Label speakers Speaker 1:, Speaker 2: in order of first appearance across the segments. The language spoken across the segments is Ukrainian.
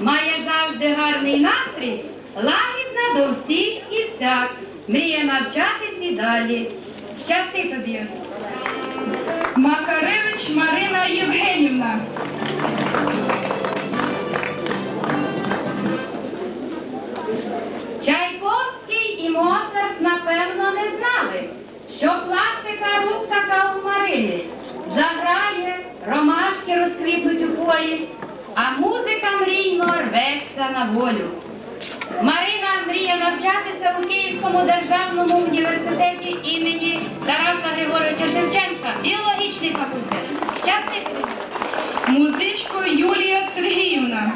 Speaker 1: має завжди гарний настрій, лагідна до всіх і всяк, мріє навчатись і далі. Щасти тобі!
Speaker 2: Макаревич Марина Євгенівна.
Speaker 1: Чайковський і Моцарт, напевно, не знали, що пластика рук така у Марини. Заграє, ромашки розквітнуть у полі, а музика мрійно рветься на волю. Марина мріє навчатися у Київському державному університеті імені Тараса Григоровича Шевченка, біологічний факультет. Щастя!
Speaker 2: Музичко Юлія Сергіївна.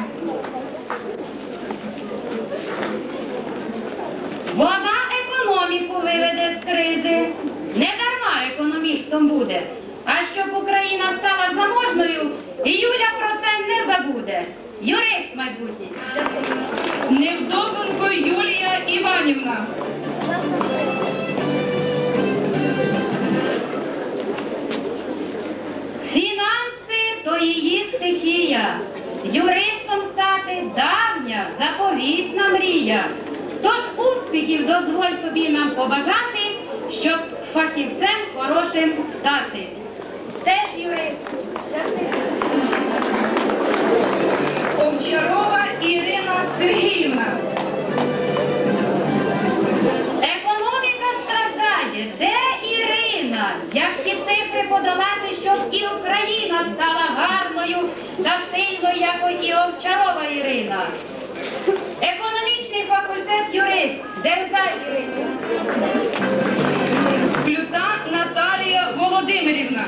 Speaker 1: Вона економіку виведе з кризи. Не дарма економістом буде. А щоб Україна стала заможною, і Юля про це не забуде. Юрист майбутній.
Speaker 2: Невдовенко Юлія Іванівна.
Speaker 1: Фінанси то її стихія. Юристом стати давня, заповітна мрія. Тож успіхів дозволь тобі нам побажати, щоб фахівцем хорошим стати. Теж юрист.
Speaker 2: Овчарова Ірина Сергіївна.
Speaker 1: Економіка страждає. Де Ірина? Як ці цифри подолати, щоб і Україна стала гарною та сильною, як і Овчарова Ірина? Економічний факультет юрист. Дерзай, Ірина.
Speaker 2: Плюта Наталія Володимирівна.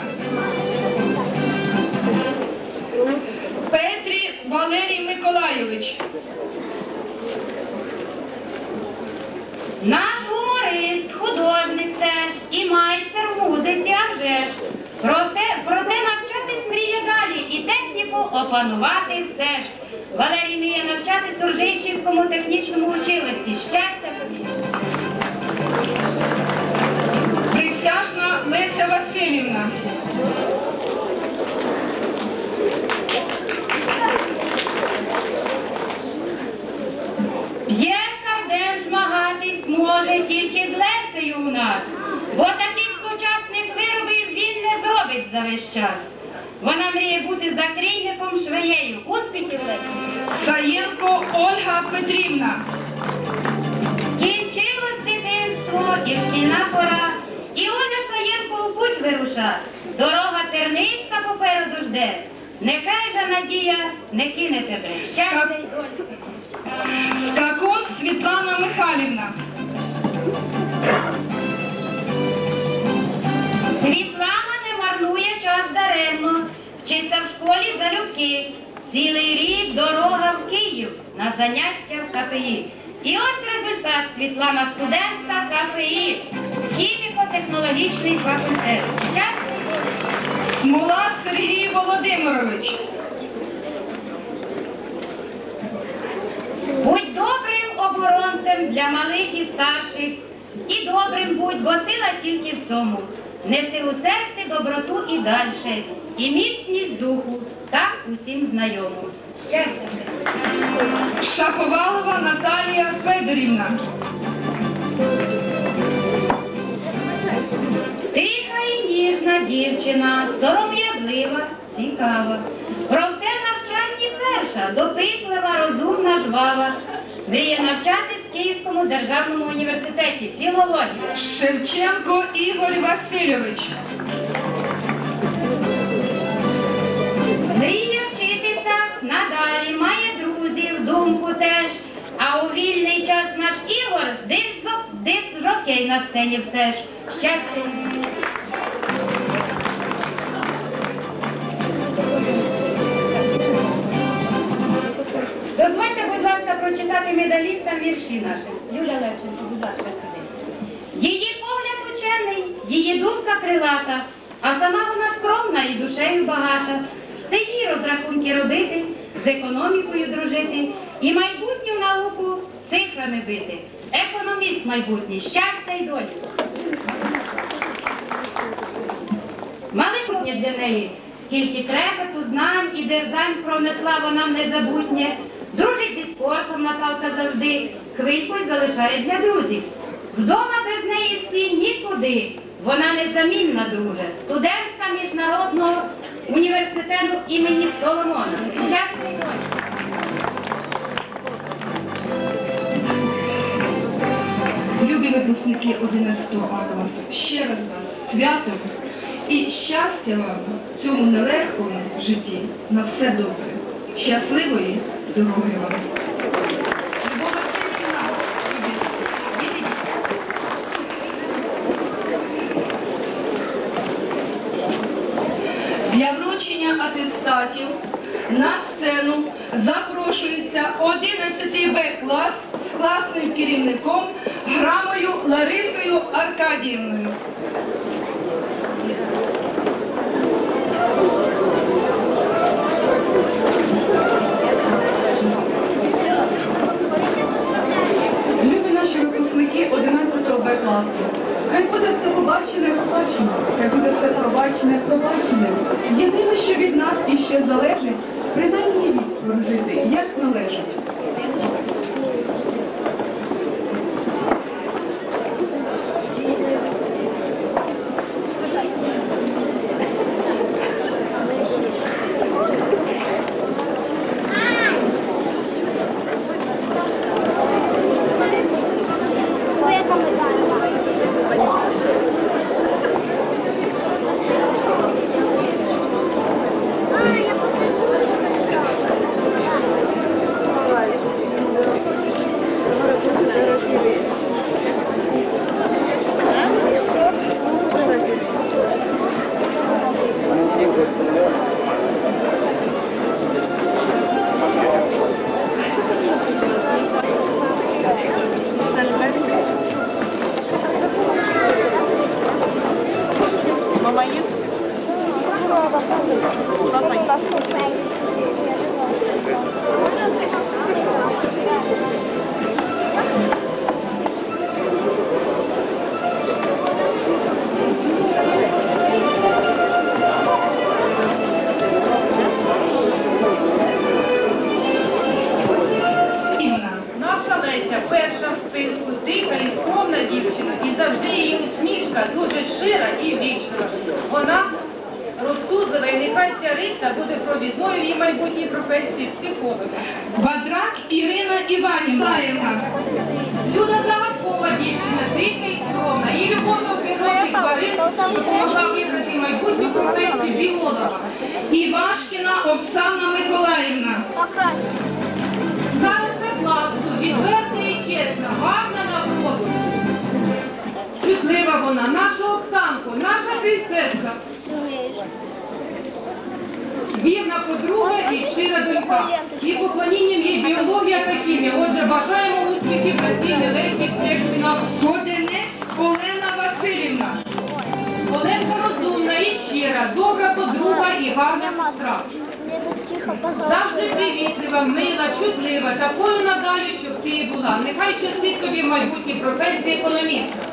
Speaker 2: Валерій Миколайович.
Speaker 1: Наш гуморист, художник теж і майстер в музиці, а вже ж. Проте, проте навчатись мріє далі і техніку опанувати все ж. Валерій мріє навчатись у Ржищівському технічному училищі.
Speaker 2: Ольга Петрівна.
Speaker 1: Кінчилось дитинство і шкільна пора, і Оля Саєнко у путь вируша. Дорога тернистка попереду жде. Нехай же надія не кине тебе. Щастя й.
Speaker 2: Скакун Світлана Михайлівна.
Speaker 1: Світлана не марнує час даремно, вчиться в школі залюбки. Цілий рік дорога в Київ на заняття в КПІ. І ось результат Світлана студентка КПІ, хіміко-технологічний факультет.
Speaker 2: Смола Сергій Володимирович.
Speaker 1: Будь добрим оборонцем для малих і старших, і добрим будь, бо сила тільки в цьому. Неси у серці доброту і дальше, і міцність духу, так усім знайому.
Speaker 2: Шаповалова Наталія Федорівна.
Speaker 1: Тиха і ніжна дівчина, сором'язлива, цікава. Проте в навчанні перша, допитлива, розумна, жвава. Мріє навчатись в Київському державному університеті філологія.
Speaker 2: Шевченко Ігор Васильович.
Speaker 1: Ігор диск жокей на сцені все ж. Щастя! Дозвольте, будь ласка, прочитати медалістам вірші наші. Юля Левченко, будь ласка, сюди. Її погляд учений, її думка крилата, а сама вона скромна і душею багата. Це їй розрахунки робити, з економікою дружити і майбутню науку цифрами бити. Економіст майбутній, щастя й долі. Мали сьогодні для неї Скільки трепету, знань і дерзань пронесла вона незабутнє. Дружить зі спортом Наталка завжди, хвильку залишає для друзів. Вдома без неї всі нікуди. Вона незамінна, друже, студентка міжнародного університету імені Соломона.
Speaker 2: Випускники 11 А класу, ще раз вас святом і щастя вам в цьому нелегкому житті на все добре. Щасливої дороги вам. Для вручення атестатів на сцену запрошується 11 Б клас класним керівником Грамою Ларисою Аркадіївною.
Speaker 3: Любі наші випускники 11 Б класу. Хай буде все побачене, побачене, хай буде все пробачене, побачене. Єдине, що від нас іще залежить, принаймні вік прожити, як належить.
Speaker 4: Мама є? Папа є?
Speaker 2: Інна.
Speaker 5: тиха і скромна дівчина, і завжди її усмішка дуже щира і вічна. Вона розсудлива, і нехай ця риса буде провідною її майбутній професії психолога.
Speaker 2: Бадрак Ірина Іванівна.
Speaker 5: Люда загадкова дівчина, тиха і скромна, її любов до природи тварин допомогла вибрати майбутню професію біолога.
Speaker 2: Івашкіна Оксана Миколаївна.
Speaker 5: Староста класу, відверта і гарна на воду. Чутлива вона, наша Оксанко, наша принцеска. Вірна подруга і щира донька. І поклонінням їй біологія та хімія. Отже, бажаємо успіхів працівні Лесі Штекшина.
Speaker 2: Годинець Олена Васильівна.
Speaker 5: Оленка розумна і щира, добра подруга і гарна сестра. Завжди привітлива, мила, чутлива, такою надалі, щоб ти і була. Нехай щастить тобі майбутній професії економіста.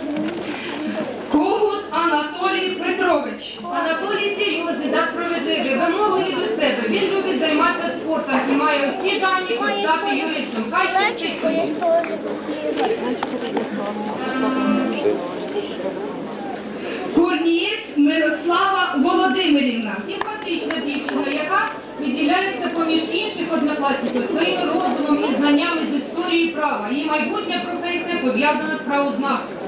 Speaker 2: Когут Анатолій Петрович.
Speaker 5: Анатолій серйозний та справедливий, вимогливий до себе. Він любить займатися спортом і має всі дані, щоб стати юристом. Хай щастить.
Speaker 2: Корнієць Мирослава Володимирівна.
Speaker 5: Симпатична дівчина, яка виділяється поміж інших однокласників своїми розумом і знаннями з історії права. Її майбутня професія пов'язана з правознавством.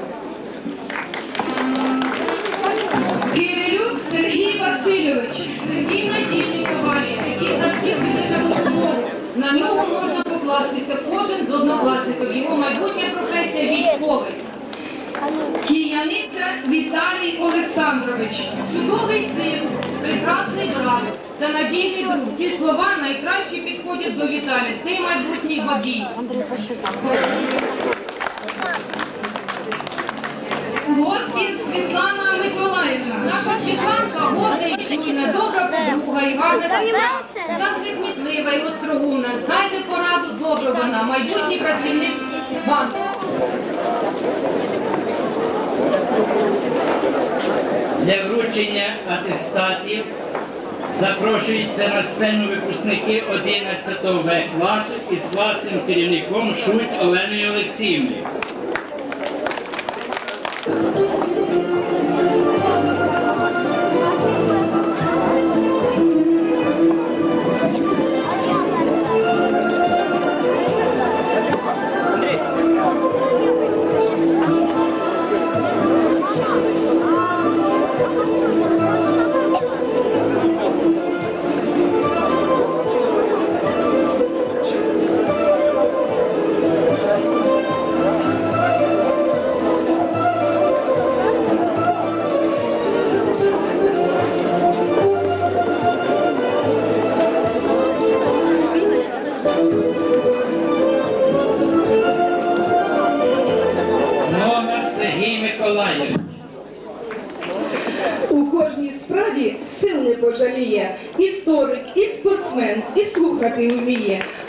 Speaker 2: Кирилюк Сергій Васильович.
Speaker 5: Сергій надійний товариш, який завжди на допомогу. На нього можна покластися кожен з однокласників. Його майбутня професія військовий.
Speaker 2: Кияниця Віталій Олександрович.
Speaker 5: Чудовий син, прекрасний брат та надійний друг. Ці слова найкраще підходять до Віталія. Цей майбутній водій.
Speaker 2: Лоскін Світлана Миколаївна.
Speaker 5: Наша Світланка горда і чуйна, добра подруга і гарна. Завжди кмітлива і острогумна. Знайте пораду добру вона, майбутній працівник банку.
Speaker 6: для вручення атестатів Запрошуються на сцену випускники 11 В класу із власним керівником Шуть Оленою Олексіївною.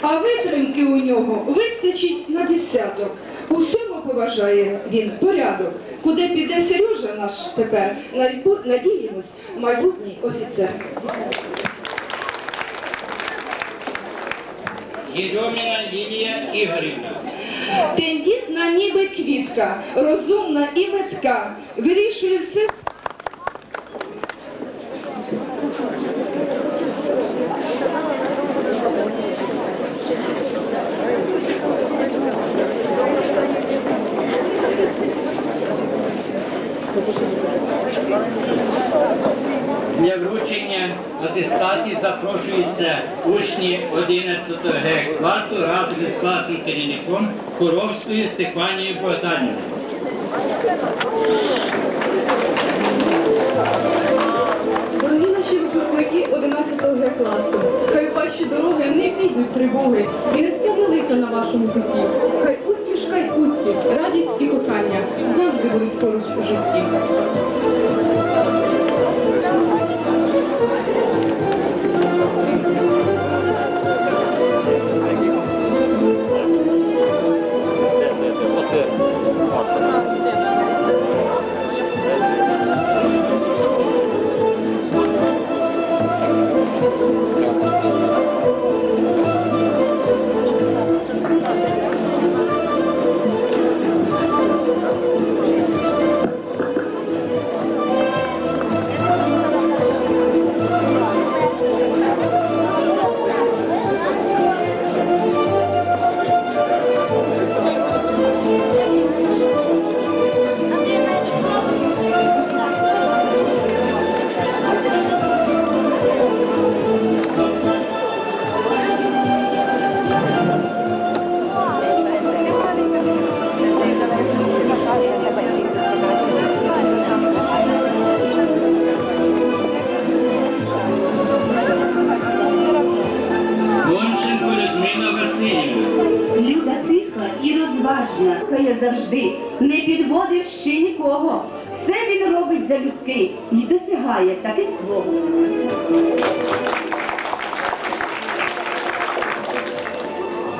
Speaker 2: А витримки у нього вистачить на десяток. Усьому поважає він порядок. Куди піде Сережа наш тепер? Надіємось, майбутній офіцер.
Speaker 6: Єрьоміна Лілія Ігорівна.
Speaker 2: Тендітна ніби квітка, розумна і метка, вирішує все.
Speaker 6: Для вручення атестатів запрошуються учні 11 Г класу разом із класним керівником Коровською Степанією Богданівною.
Speaker 3: Дорогі наші випускники 11 Г класу, хай ваші дороги не підуть тривоги і не велика на вашому житті. Хай успіх, хай успіх, радість і кохання завжди будуть поруч у житті.
Speaker 7: Розважна, завжди, не підводив ще нікого. Все він робить залюбки і досягає таких свого.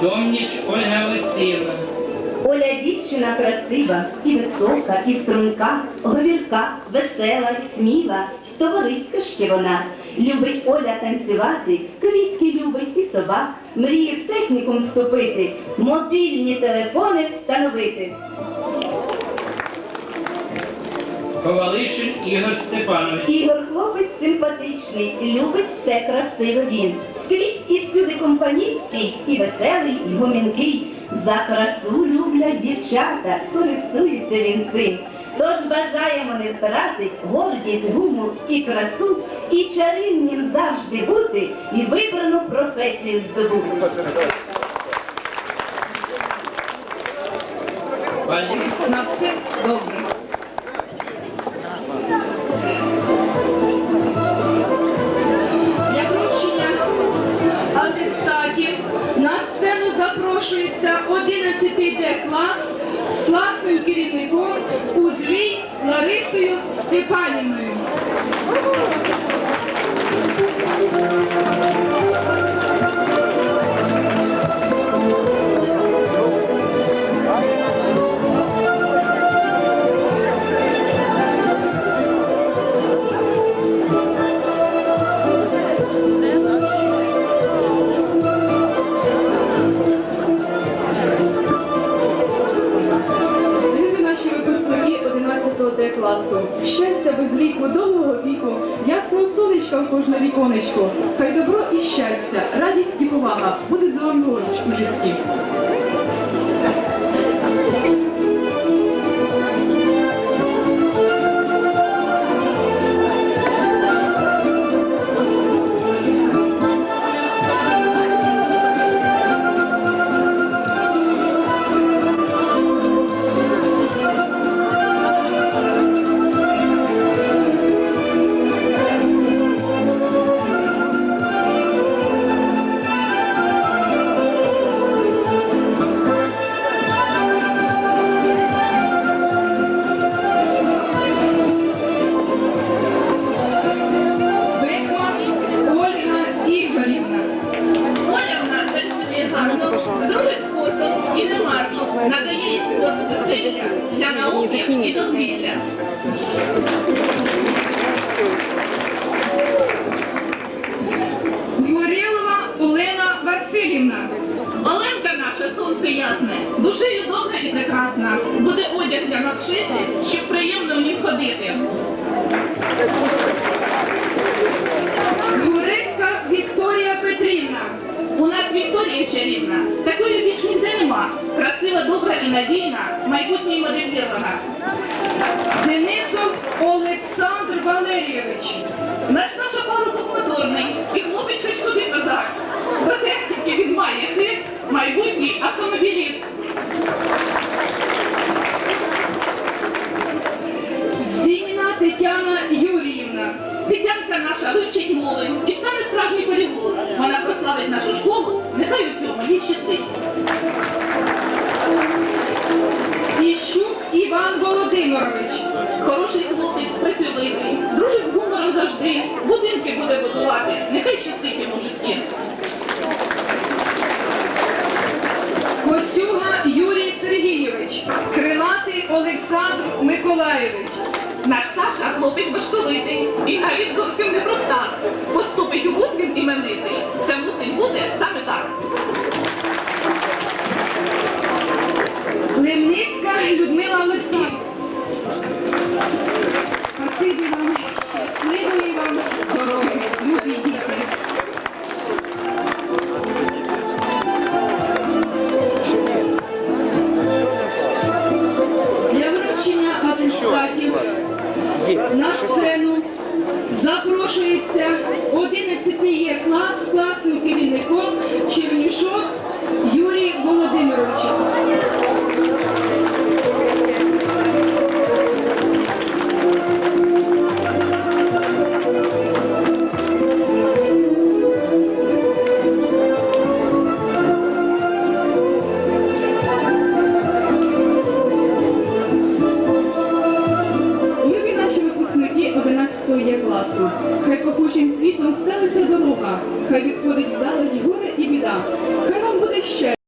Speaker 6: Домніч Ольга Олексіївна.
Speaker 7: Оля дівчина красива, і висока, і струнка, говірка, весела, і сміла, товариська ще вона. Любить Оля танцювати, квітки любить і собак, мріє в технікум вступити, мобільні телефони встановити.
Speaker 6: Ковалишин Ігор Степанович.
Speaker 7: Ігор хлопець симпатичний, любить все красиве він. Скрізь і всюди компанійський, і веселий, і гомінкий. За красу люблять дівчата, користується він цим. Тож бажаємо не втратить гордість, гумор і красу, і чарівнім завжди бути, і вибрану професію здобути.
Speaker 2: На все добре. Для вручення атестатів на сцену запрошується 11 Д клас класним керівником Узлій Ларисою палацу, щастя без ліку довгого віку, ясно сонечка в
Speaker 3: кожне віконечко. Хай добро і щастя, радість і повага будуть з вами поруч у житті.
Speaker 8: Наша сонце ясне, душею добра і прекрасна, буде одяг для нас шити, щоб приємно в ній ходити.
Speaker 2: Гурецька Вікторія Петрівна.
Speaker 8: У нас Вікторія чарівна, такої більш ніде нема, красива, добра і надійна, майбутній модель.
Speaker 2: Денисов Олександр Валерійович.
Speaker 8: Наш наш парубок моторний, і хлопець хоч куди козак. До техніки він має хист, майбутній автомобіліст. Хлопець башковитий і навіть зовсім не проста. Поступить у вуз іменитий. Все мусить буде саме так.
Speaker 2: Лемницька Людмила Олександрівна. Запрошується